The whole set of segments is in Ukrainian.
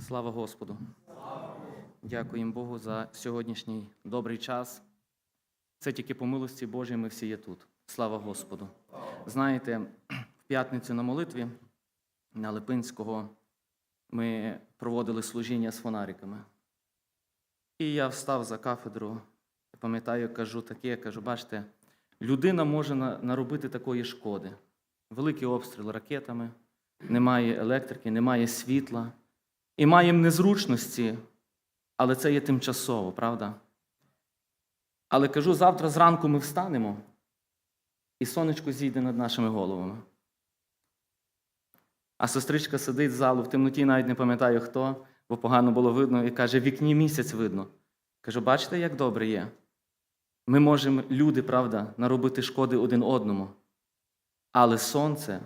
Слава Господу! Дякуємо Богу за сьогоднішній добрий час. Це тільки по милості Божій ми всі є тут. Слава Господу! Знаєте, в п'ятницю на молитві на Липинського ми проводили служіння з фонариками. І я встав за кафедру, пам'ятаю, кажу таке, кажу, бачите, людина може наробити такої шкоди. Великий обстріл ракетами, немає електрики, немає світла. І маємо незручності, але це є тимчасово, правда? Але кажу, завтра зранку ми встанемо, і сонечко зійде над нашими головами. А сестричка сидить з залу в темноті, навіть не пам'ятаю хто, бо погано було видно, і каже: в вікні місяць видно. Кажу, бачите, як добре є? Ми можемо, люди, правда, наробити шкоди один одному. Але сонце,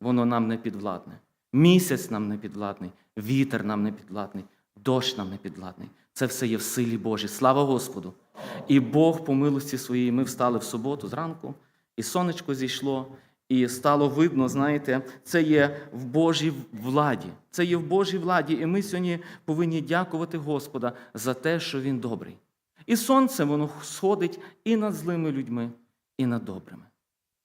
воно нам не підвладне. Місяць нам не підвладний, вітер нам не підвладний, дощ нам не підвладний. Це все є в силі Божій. Слава Господу! І Бог, по милості своїй, ми встали в суботу зранку, і сонечко зійшло, і стало видно, знаєте, це є в Божій владі. Це є в Божій владі, і ми сьогодні повинні дякувати Господа за те, що Він добрий. І сонце воно сходить і над злими людьми, і над добрими.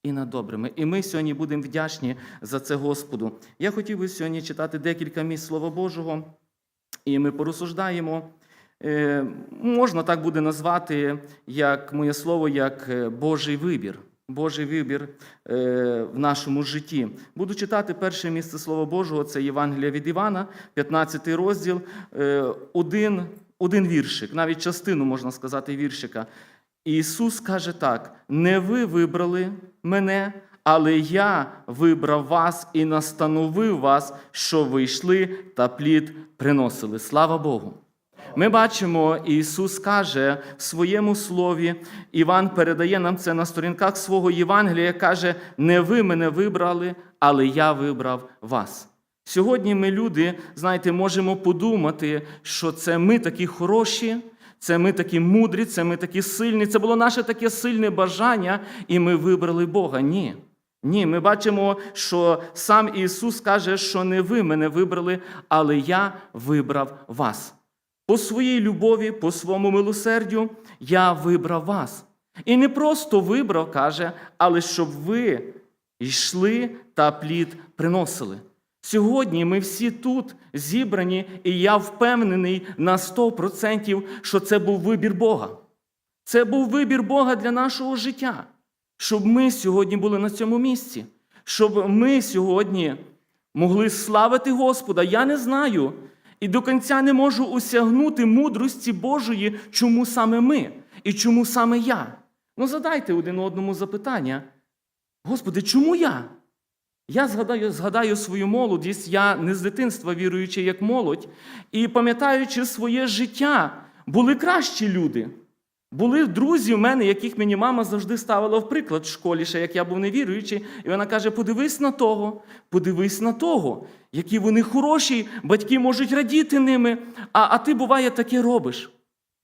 І над добрими. І ми сьогодні будемо вдячні за це Господу. Я хотів би сьогодні читати декілька місць Слова Божого, і ми порозсуждаємо. Е, Можна так буде назвати, як моє слово, як е, Божий вибір. Божий вибір е, в нашому житті. Буду читати перше місце Слова Божого, це Євангелія від Івана, 15 розділ, один, один віршик, навіть частину, можна сказати, віршика. Ісус каже так: не ви вибрали мене, але я вибрав вас і настановив вас, що ви йшли та плід приносили. Слава Богу! Ми бачимо, Ісус каже в своєму слові, Іван передає нам це на сторінках свого Євангелія, каже: не ви мене вибрали, але я вибрав вас. Сьогодні ми, люди, знаєте, можемо подумати, що це ми такі хороші, це ми такі мудрі, це ми такі сильні. Це було наше таке сильне бажання, і ми вибрали Бога. Ні. Ні, ми бачимо, що сам Ісус каже, що не ви мене вибрали, але я вибрав вас. По своїй любові, по своєму милосердю я вибрав вас. І не просто вибрав, каже, але щоб ви йшли та плід приносили. Сьогодні ми всі тут зібрані, і я впевнений на 100%, що це був вибір Бога. Це був вибір Бога для нашого життя, щоб ми сьогодні були на цьому місці, щоб ми сьогодні могли славити Господа. Я не знаю і до кінця не можу осягнути мудрості Божої, чому саме ми і чому саме я. Ну, задайте один одному запитання. Господи, чому я? Я згадаю, згадаю свою молодість, я не з дитинства віруючи як молодь, і пам'ятаючи своє життя, були кращі люди. Були друзі в мене, яких мені мама завжди ставила в приклад в школі, ще як я був невіруючий, і вона каже: подивись на того, подивись на того, які вони хороші, батьки можуть радіти ними, а, а ти буває таке робиш.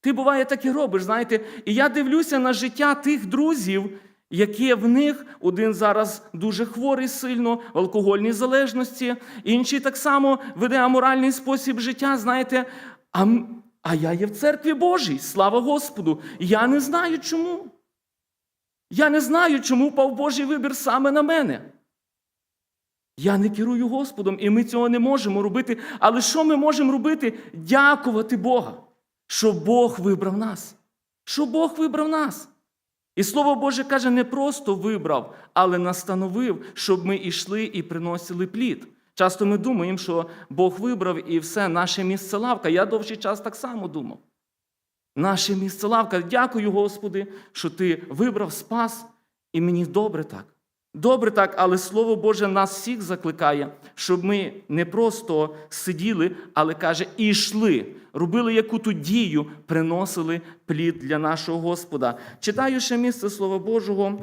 Ти буває таке робиш, знаєте, і я дивлюся на життя тих друзів, які в них один зараз дуже хворий сильно, в алкогольній залежності, інший так само веде аморальний спосіб життя, знаєте. А, а я є в церкві Божій, слава Господу. Я не знаю чому. Я не знаю, чому впав Божий вибір саме на мене. Я не керую Господом, і ми цього не можемо робити. Але що ми можемо робити? Дякувати Бога, що Бог вибрав нас. Що Бог вибрав нас. І Слово Боже каже, не просто вибрав, але настановив, щоб ми йшли і приносили плід. Часто ми думаємо, що Бог вибрав і все, наше місце лавка. Я довший час так само думав. Наше місце лавка. Дякую, Господи, що Ти вибрав, спас, і мені добре так. Добре так, але Слово Боже нас всіх закликає, щоб ми не просто сиділи, але каже, і йшли, робили яку-то дію, приносили плід для нашого Господа. Читаю ще місце Слова Божого.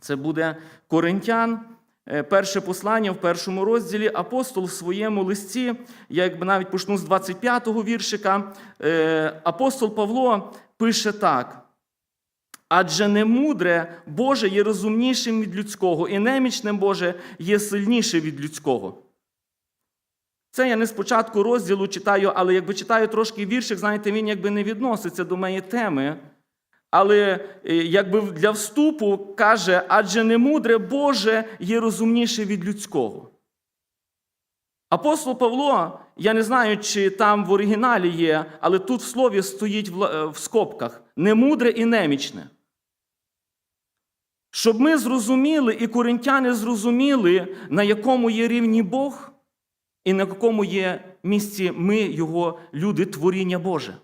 Це буде Коринтян, е, перше послання в першому розділі. Апостол в своєму листі, я якби навіть почну з 25-го віршика. е, Апостол Павло пише так. Адже не мудре Боже є розумнішим від людського, і немічне Боже є сильніше від людського. Це я не спочатку розділу читаю, але якби читаю трошки віршик, знаєте, він якби не відноситься до моєї теми. Але е, якби для вступу каже, адже не мудре Боже є розумніше від людського. Апостол Павло, я не знаю, чи там в оригіналі є, але тут в слові стоїть е, в скобках немудре і немічне. Щоб ми зрозуміли, і коринтяни зрозуміли, на якому є рівні Бог, і на якому є місці ми, Його люди, творіння Боже.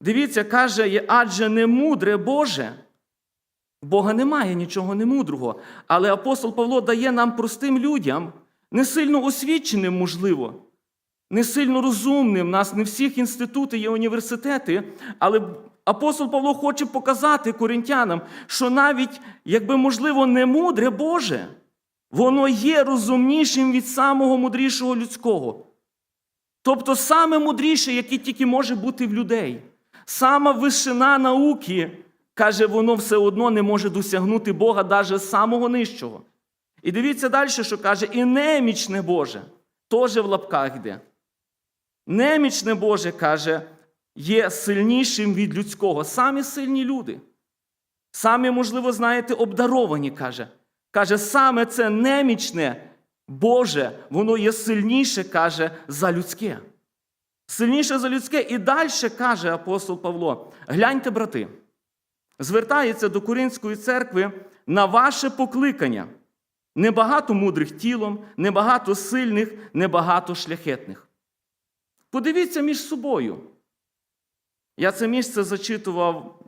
Дивіться, каже, адже не мудре Боже. Бога немає нічого немудрого. Але апостол Павло дає нам простим людям, не сильно освіченим, можливо, не сильно розумним. У нас не всіх інститути є університети, але апостол Павло хоче показати коринтянам, що навіть, якби можливо, не мудре Боже, воно є розумнішим від самого мудрішого людського. Тобто саме мудріше, яке тільки може бути в людей. Сама вишина науки, каже, воно все одно не може досягнути Бога навіть самого нижчого. І дивіться далі, що каже, і немічне Боже, теж в лапках йде. Немічне Боже, каже, є сильнішим від людського. Самі сильні люди. Самі, можливо, знаєте, обдаровані, каже. Каже, саме це немічне Боже, воно є сильніше, каже, за людське. Сильніше за людське. І далі каже апостол Павло: гляньте, брати, звертається до Коринської церкви на ваше покликання. Небагато мудрих тілом, небагато сильних, небагато шляхетних. Подивіться між собою. Я це місце зачитував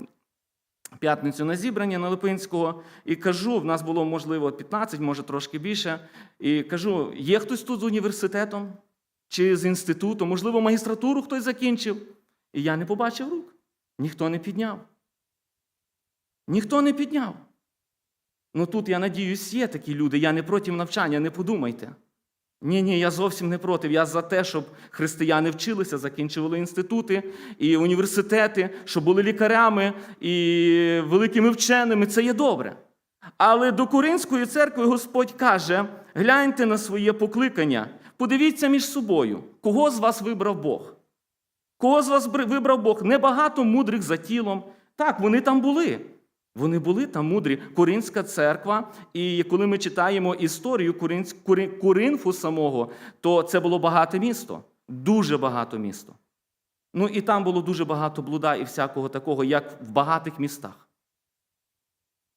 п'ятницю на зібрання на Липинського і кажу: в нас було, можливо, 15, може трошки більше. І кажу: є хтось тут з університетом чи з інституту, можливо, магістратуру хтось закінчив. І я не побачив рук. Ніхто не підняв. Ніхто не підняв. Ну тут, я надіюсь, є такі люди. Я не проти навчання, не подумайте. Ні, ні, я зовсім не проти. Я за те, щоб християни вчилися, закінчували інститути і університети, щоб були лікарями і великими вченими. Це є добре. Але до Коринської церкви Господь каже: гляньте на своє покликання, подивіться між собою, кого з вас вибрав Бог. Кого з вас вибрав Бог? Небагато мудрих за тілом. Так, вони там були. Вони були там мудрі. Коринська церква. І коли ми читаємо історію Коринфу самого, то це було багате місто, дуже багато місто. Ну і там було дуже багато блуда і всякого такого, як в багатих містах.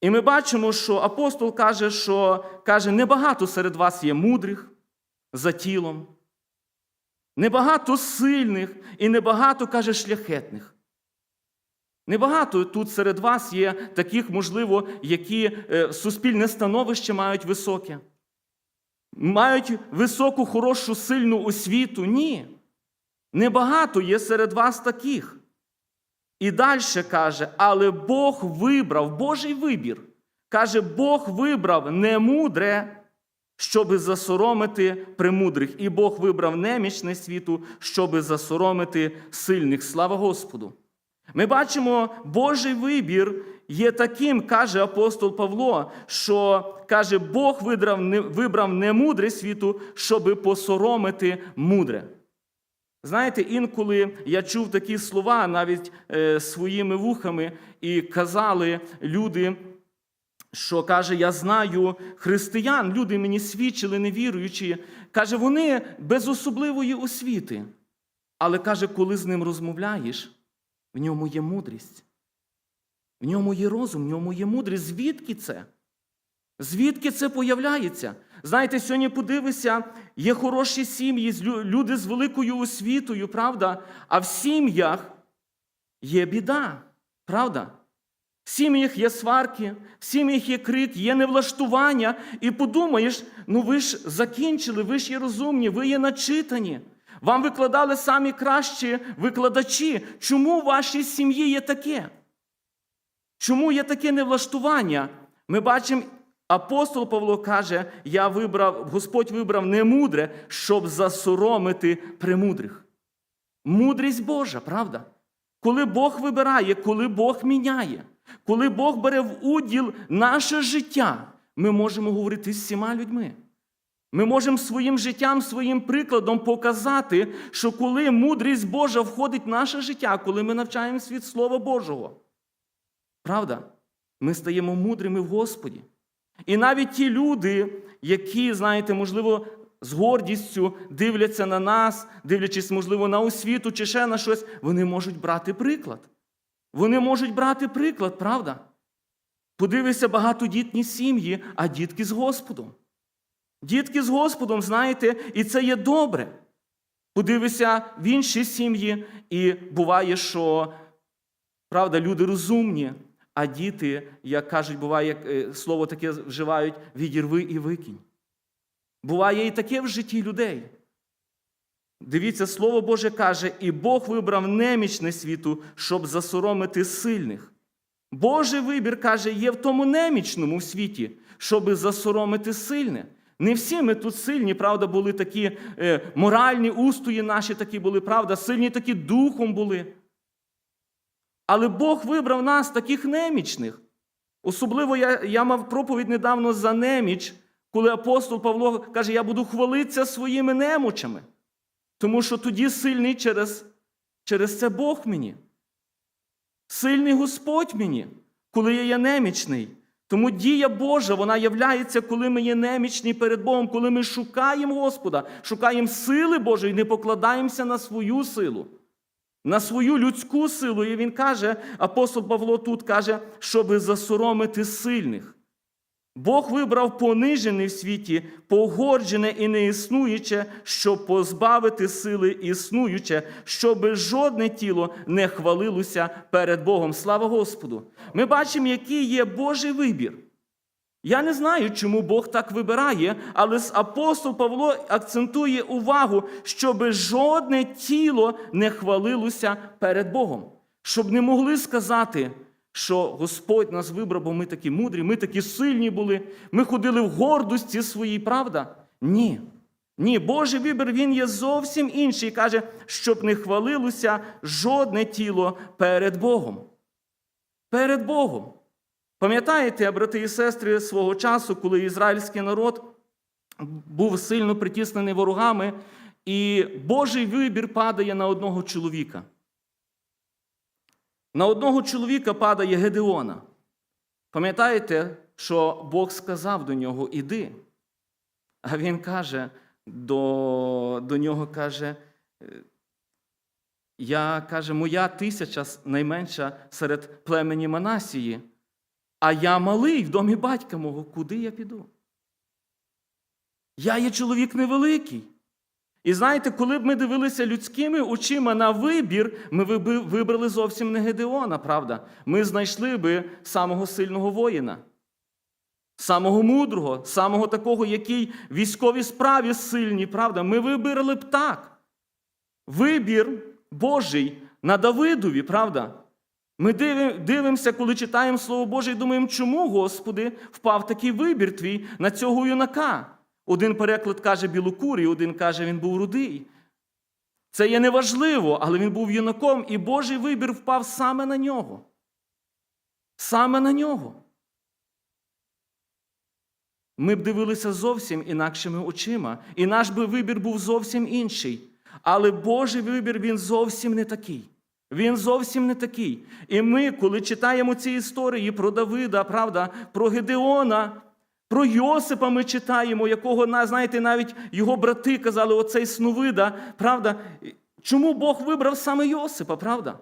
І ми бачимо, що апостол каже, що каже, небагато серед вас є мудрих за тілом, небагато сильних і небагато, каже, шляхетних. Небагато тут серед вас є таких, можливо, які е, суспільне становище мають високе, мають високу, хорошу, сильну освіту. Ні. Небагато є серед вас таких. І далі каже, але Бог вибрав, Божий вибір. Каже, Бог вибрав немудре, щоби засоромити премудрих. І Бог вибрав немічне світу, щоби засоромити сильних. Слава Господу! Ми бачимо, Божий вибір є таким, каже апостол Павло, що каже, Бог вибрав, не- немудре світу, щоби посоромити мудре. Знаєте, інколи я чув такі слова навіть е, своїми вухами, і казали люди, що каже, я знаю християн, люди мені свідчили, невіруючі. Каже, вони без особливої освіти. Але каже, коли з ним розмовляєш, в ньому є мудрість. В ньому є розум, в ньому є мудрість. Звідки це? Звідки це появляється? Знаєте, сьогодні подивися, є хороші сім'ї, люди з великою освітою, правда? А в сім'ях є біда, правда? В сім'ях є сварки, в сім'ях є крик, є невлаштування. І подумаєш, ну ви ж закінчили, ви ж є розумні, ви є начитані. Вам викладали самі кращі викладачі. Чому в вашій сім'ї є таке? Чому є таке невлаштування? Ми бачимо, апостол Павло каже: Я вибрав, Господь вибрав не мудре, щоб засоромити премудрих. Мудрість Божа, правда? Коли Бог вибирає, коли Бог міняє, коли Бог бере в уділ наше життя, ми можемо говорити з всіма людьми. Ми можемо своїм життям, своїм прикладом показати, що коли мудрість Божа входить в наше життя, коли ми навчаємось від Слова Божого, правда, ми стаємо мудрими в Господі. І навіть ті люди, які, знаєте, можливо, з гордістю дивляться на нас, дивлячись, можливо, на освіту чи ще на щось, вони можуть брати приклад. Вони можуть брати приклад, правда? Подивися багатодітні сім'ї, а дітки з Господом. Дітки з Господом, знаєте, і це є добре. Подивися в інші сім'ї, і буває, що правда, люди розумні, а діти, як кажуть, буває, е, слово таке вживають, відірви і викинь. Буває і таке в житті людей. Дивіться, Слово Боже каже, і Бог вибрав немічне світу, щоб засоромити сильних. Божий вибір, каже, є в тому немічному світі, щоб засоромити сильне. Не всі ми тут сильні, правда, були такі е, моральні устої наші такі були, правда, сильні такі духом були. Але Бог вибрав нас таких немічних. Особливо я, я мав проповідь недавно за неміч, коли апостол Павло каже, я буду хвалитися своїми немочами. Тому що тоді сильний через, через це Бог мені. Сильний Господь мені, коли я є немічний. Тому дія Божа, вона являється, коли ми є немічні перед Богом, коли ми шукаємо Господа, шукаємо сили Божої, не покладаємося на свою силу, на свою людську силу. І він каже, апостол Павло тут каже, щоби засоромити сильних. Бог вибрав понижене в світі, погорджене і неіснуюче, щоб позбавити сили існуюче, щоб жодне тіло не хвалилося перед Богом. Слава Господу! Ми бачимо, який є Божий вибір. Я не знаю, чому Бог так вибирає, але апостол Павло акцентує увагу, щоб жодне тіло не хвалилося перед Богом, щоб не могли сказати що Господь нас вибрав, бо ми такі мудрі, ми такі сильні були, ми ходили в гордості своїй, правда? Ні. Ні, Божий вибір він є зовсім інший. Каже, щоб не хвалилося жодне тіло перед Богом. Перед Богом. Пам'ятаєте, брати і сестри, свого часу, коли ізраїльський народ був сильно притіснений ворогами, і Божий вибір падає на одного чоловіка. На одного чоловіка падає Гедеона. Пам'ятаєте, що Бог сказав до нього іди. А він каже до, до нього каже, я каже, моя тисяча найменша серед племені Манасії, а я малий в домі батька мого, куди я піду? Я є чоловік невеликий. І знаєте, коли б ми дивилися людськими очима на вибір, ми би вибрали зовсім не Гедеона, правда? Ми знайшли би самого сильного воїна, самого мудрого, самого такого, який військовій справі сильний, правда? Ми вибрали б так. Вибір Божий на Давидові, правда? Ми дивимося, коли читаємо Слово Боже, і думаємо, чому, Господи, впав такий вибір твій на цього юнака. Один переклад каже білокурий, один каже, він був рудий. Це є неважливо, але він був юнаком, і Божий вибір впав саме на нього. Саме на нього. Ми б дивилися зовсім інакшими очима, і наш би вибір був зовсім інший. Але Божий вибір він зовсім не такий. Він зовсім не такий. І ми, коли читаємо ці історії про Давида, правда, про Гедеона, про Йосипа ми читаємо, якого, знаєте, навіть його брати казали, оцей сновида, правда? Чому Бог вибрав саме Йосипа, правда?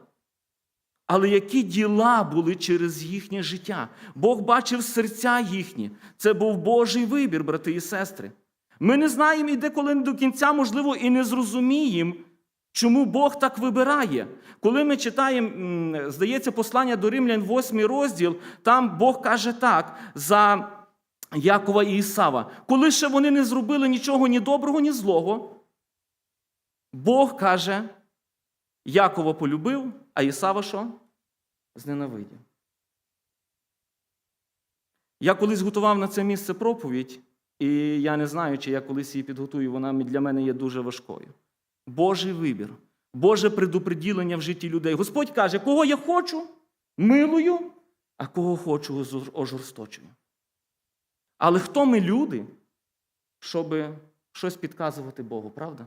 Але які діла були через їхнє життя? Бог бачив серця їхні. Це був Божий вибір, брати і сестри. Ми не знаємо і деколи до кінця, можливо, і не зрозуміємо, чому Бог так вибирає. Коли ми читаємо, здається, послання до Римлян, 8 розділ, там Бог каже так. за... Якова і Ісава, коли ще вони не зробили нічого ні доброго, ні злого, Бог каже, Якова полюбив, а Ісава що? Зненавидів. Я колись готував на це місце проповідь, і я не знаю, чи я колись її підготую, вона для мене є дуже важкою. Божий вибір, Боже предупреділення в житті людей. Господь каже, кого я хочу, милую, а кого хочу, ожорсточую. Але хто ми люди? щоб щось підказувати Богу, правда?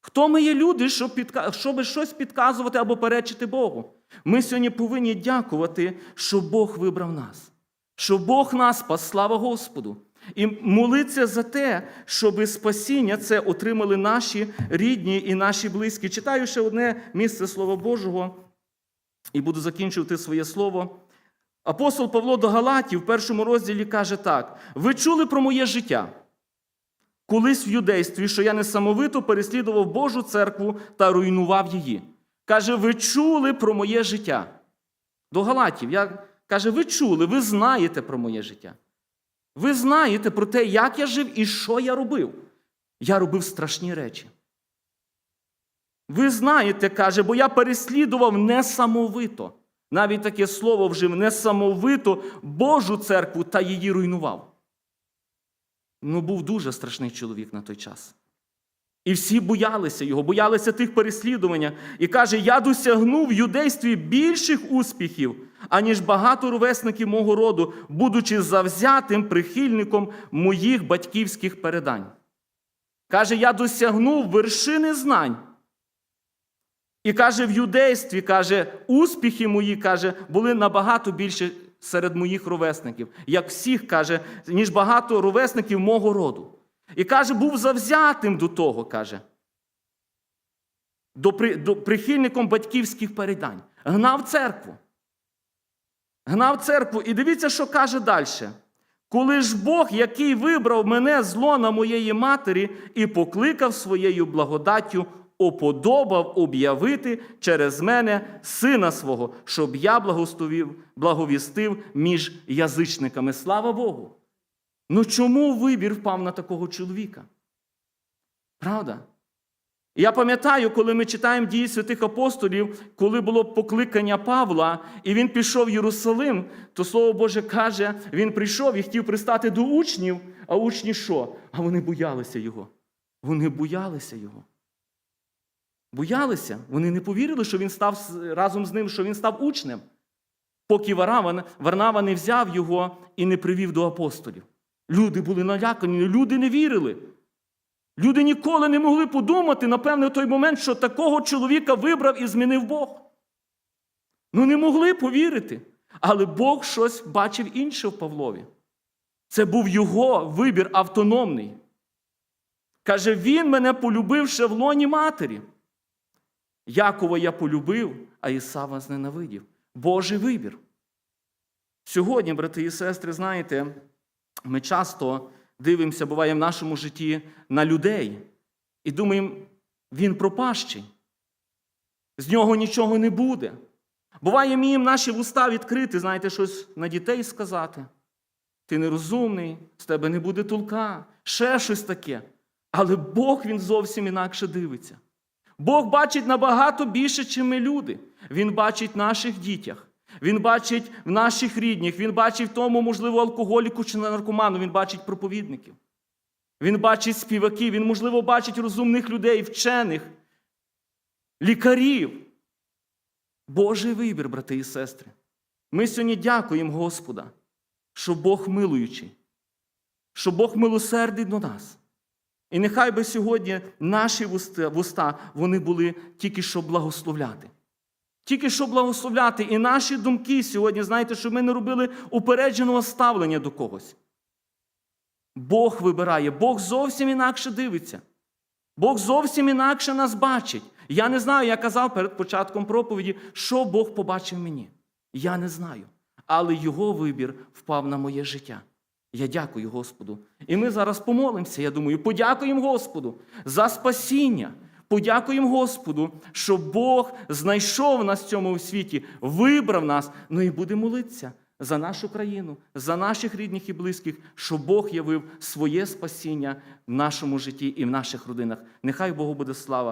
Хто ми є люди, щоб, підка... щоб щось підказувати або перечити Богу? Ми сьогодні повинні дякувати, що Бог вибрав нас, що Бог нас спас, слава Господу. І молиться за те, щоб спасіння це отримали наші рідні і наші близькі. Читаю ще одне місце Слова Божого і буду закінчувати своє слово. Апостол Павло до Галатів в першому розділі каже так: ви чули про моє життя. Колись в юдействі, що я несамовито переслідував Божу церкву та руйнував її. Каже, ви чули про моє життя. До Галатів. Я, Каже, ви чули, ви знаєте про моє життя. Ви знаєте про те, як я жив і що я робив. Я робив страшні речі. Ви знаєте, каже, бо я переслідував несамовито. Навіть таке слово вжив несамовито Божу церкву та її руйнував. Ну, був дуже страшний чоловік на той час. І всі боялися його, боялися тих переслідування. І каже: я досягнув в юдействі більших успіхів, аніж багато ровесників мого роду, будучи завзятим прихильником моїх батьківських передань. Каже, я досягнув вершини знань. І каже, в юдействі, каже, успіхи мої, каже, були набагато більше серед моїх ровесників, як всіх, каже, ніж багато ровесників мого роду. І каже, був завзятим до того, каже, до, при- до прихильником батьківських передань. Гнав церкву. Гнав церкву. І дивіться, що каже далі. Коли ж Бог, який вибрав мене з лона моєї матері і покликав своєю благодаттю, оподобав об'явити через мене сина свого, щоб я благословив, благовістив між язичниками. Слава Богу! Ну чому вибір впав на такого чоловіка? Правда? Я пам'ятаю, коли ми читаємо дії святих апостолів, коли було покликання Павла, і він пішов в Єрусалим, то Слово Боже каже, він прийшов і хотів пристати до учнів, а учні що? А вони боялися його. Вони боялися його. Боялися. Вони не повірили, що він став разом з ним, що він став учнем. Поки Варнава, Варнава не взяв його і не привів до апостолів. Люди були налякані, люди не вірили. Люди ніколи не могли подумати, напевне, в той момент, що такого чоловіка вибрав і змінив Бог. Ну, не могли повірити. Але Бог щось бачив інше в Павлові. Це був його вибір автономний. Каже, він мене полюбив ще в лоні матері. Якова я полюбив, а Ісава зненавидів. Божий вибір. Сьогодні, брати і сестри, знаєте, ми часто дивимося, буває в нашому житті на людей і думаємо, він пропащий. З нього нічого не буде. Буває, ми наші вуста відкрити, знаєте, щось на дітей сказати. Ти нерозумний, з тебе не буде толка, ще щось таке. Але Бог він зовсім інакше дивиться. Бог бачить набагато більше, чим ми люди. Він бачить в наших дітях. Він бачить в наших рідних, він бачить в тому, можливо, алкоголіку чи наркоману, він бачить проповідників. Він бачить співаків, він, можливо, бачить розумних людей, вчених, лікарів. Божий вибір, брати і сестри. Ми сьогодні дякуємо Господа, що Бог милуючий, що Бог милосердий до нас. І нехай би сьогодні наші вуста, вони були тільки щоб благословляти. Тільки щоб благословляти. І наші думки сьогодні, знаєте, щоб ми не робили упередженого ставлення до когось. Бог вибирає, Бог зовсім інакше дивиться. Бог зовсім інакше нас бачить. Я не знаю, я казав перед початком проповіді, що Бог побачив мені. Я не знаю. Але Його вибір впав на моє життя. Я дякую Господу. І ми зараз помолимося, я думаю, подякуємо Господу за спасіння. Подякуємо Господу, що Бог знайшов нас в цьому світі, вибрав нас, ну і буде молитися за нашу країну, за наших рідних і близьких, що Бог явив своє спасіння в нашому житті і в наших родинах. Нехай Богу буде слава.